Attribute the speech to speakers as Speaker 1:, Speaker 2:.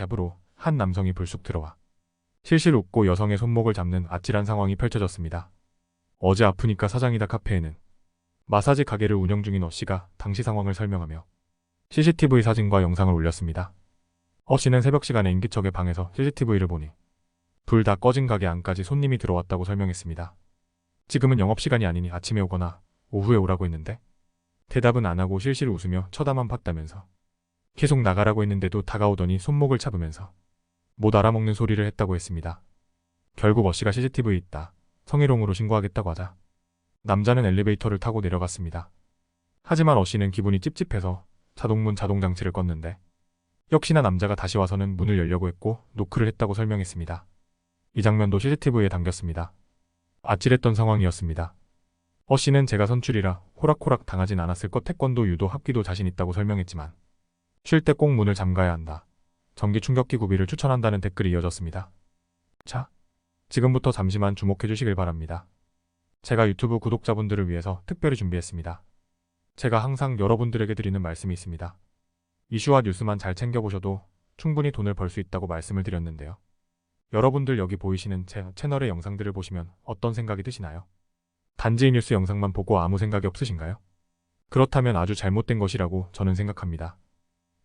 Speaker 1: 잡으로 한 남성이 불쑥 들어와 실실 웃고 여성의 손목을 잡는 아찔한 상황이 펼쳐졌습니다. 어제 아프니까 사장이다 카페에는 마사지 가게를 운영 중인 어 씨가 당시 상황을 설명하며 CCTV 사진과 영상을 올렸습니다. 어 씨는 새벽 시간에 인기척의 방에서 CCTV를 보니 불 다 꺼진 가게 안까지 손님이 들어왔다고 설명했습니다. 지금은 영업시간이 아니니 아침에 오거나 오후에 오라고 했는데 대답은 안 하고 실실 웃으며 쳐다만 봤다면서 계속 나가라고 했는데도 다가오더니 손목을 잡으면서 못 알아먹는 소리를 했다고 했습니다. 결국 어 씨가 CCTV에 있다. 성희롱으로 신고하겠다고 하자 남자는 엘리베이터를 타고 내려갔습니다. 하지만 어 씨는 기분이 찝찝해서 자동문 자동장치를 껐는데 역시나 남자가 다시 와서는 문을 열려고 했고 노크를 했다고 설명했습니다. 이 장면도 CCTV에 담겼습니다. 아찔했던 상황이었습니다. 어 씨는 제가 선출이라 호락호락 당하진 않았을 것 태권도 유도 합기도 자신 있다고 설명했지만 쉴 때 꼭 문을 잠가야 한다. 전기 충격기 구비를 추천한다는 댓글이 이어졌습니다. 자, 지금부터 잠시만 주목해 주시길 바랍니다. 제가 유튜브 구독자분들을 위해서 특별히 준비했습니다. 제가 항상 여러분들에게 드리는 말씀이 있습니다. 이슈와 뉴스만 잘 챙겨보셔도 충분히 돈을 벌 수 있다고 말씀을 드렸는데요. 여러분들 여기 보이시는 제 채널의 영상들을 보시면 어떤 생각이 드시나요? 단지 뉴스 영상만 보고 아무 생각이 없으신가요? 그렇다면 아주 잘못된 것이라고 저는 생각합니다.